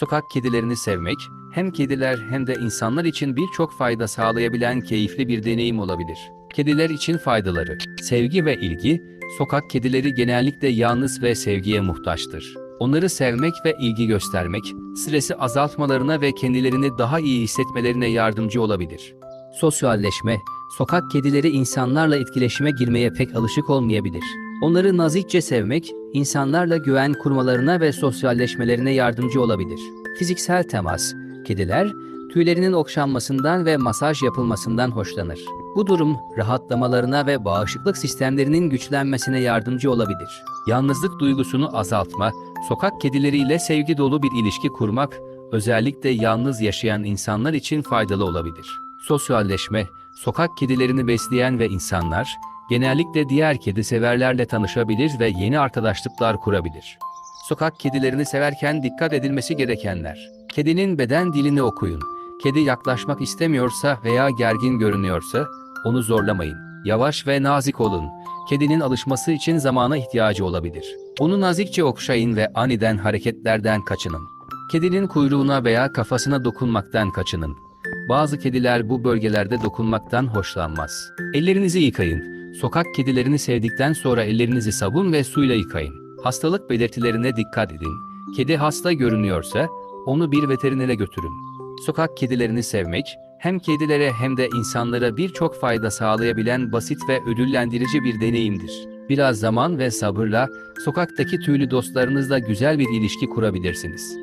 Sokak kedilerini sevmek, hem kediler hem de insanlar için birçok fayda sağlayabilen keyifli bir deneyim olabilir. Kediler için faydaları, sevgi ve ilgi, sokak kedileri genellikle yalnız ve sevgiye muhtaçtır. Onları sevmek ve ilgi göstermek, stresi azaltmalarına ve kendilerini daha iyi hissetmelerine yardımcı olabilir. Sosyalleşme, sokak kedileri insanlarla etkileşime girmeye pek alışık olmayabilir. Onları nazikçe sevmek, insanlarla güven kurmalarına ve sosyalleşmelerine yardımcı olabilir. Fiziksel temas, kediler tüylerinin okşanmasından ve masaj yapılmasından hoşlanır. Bu durum rahatlamalarına ve bağışıklık sistemlerinin güçlenmesine yardımcı olabilir. Yalnızlık duygusunu azaltma, sokak kedileriyle sevgi dolu bir ilişki kurmak, özellikle yalnız yaşayan insanlar için faydalı olabilir. Sosyalleşme, sokak kedilerini besleyen ve insanlar, genellikle diğer kedi severlerle tanışabilir ve yeni arkadaşlıklar kurabilir. Sokak kedilerini severken dikkat edilmesi gerekenler. Kedinin beden dilini okuyun. Kedi yaklaşmak istemiyorsa veya gergin görünüyorsa, onu zorlamayın. Yavaş ve nazik olun. Kedinin alışması için zamana ihtiyacı olabilir. Onu nazikçe okşayın ve aniden hareketlerden kaçının. Kedinin kuyruğuna veya kafasına dokunmaktan kaçının. Bazı kediler bu bölgelerde dokunmaktan hoşlanmaz. Ellerinizi yıkayın. Sokak kedilerini sevdikten sonra ellerinizi sabun ve suyla yıkayın. Hastalık belirtilerine dikkat edin. Kedi hasta görünüyorsa onu bir veterinere götürün. Sokak kedilerini sevmek, hem kedilere hem de insanlara birçok fayda sağlayabilen basit ve ödüllendirici bir deneyimdir. Biraz zaman ve sabırla sokaktaki tüylü dostlarınızla güzel bir ilişki kurabilirsiniz.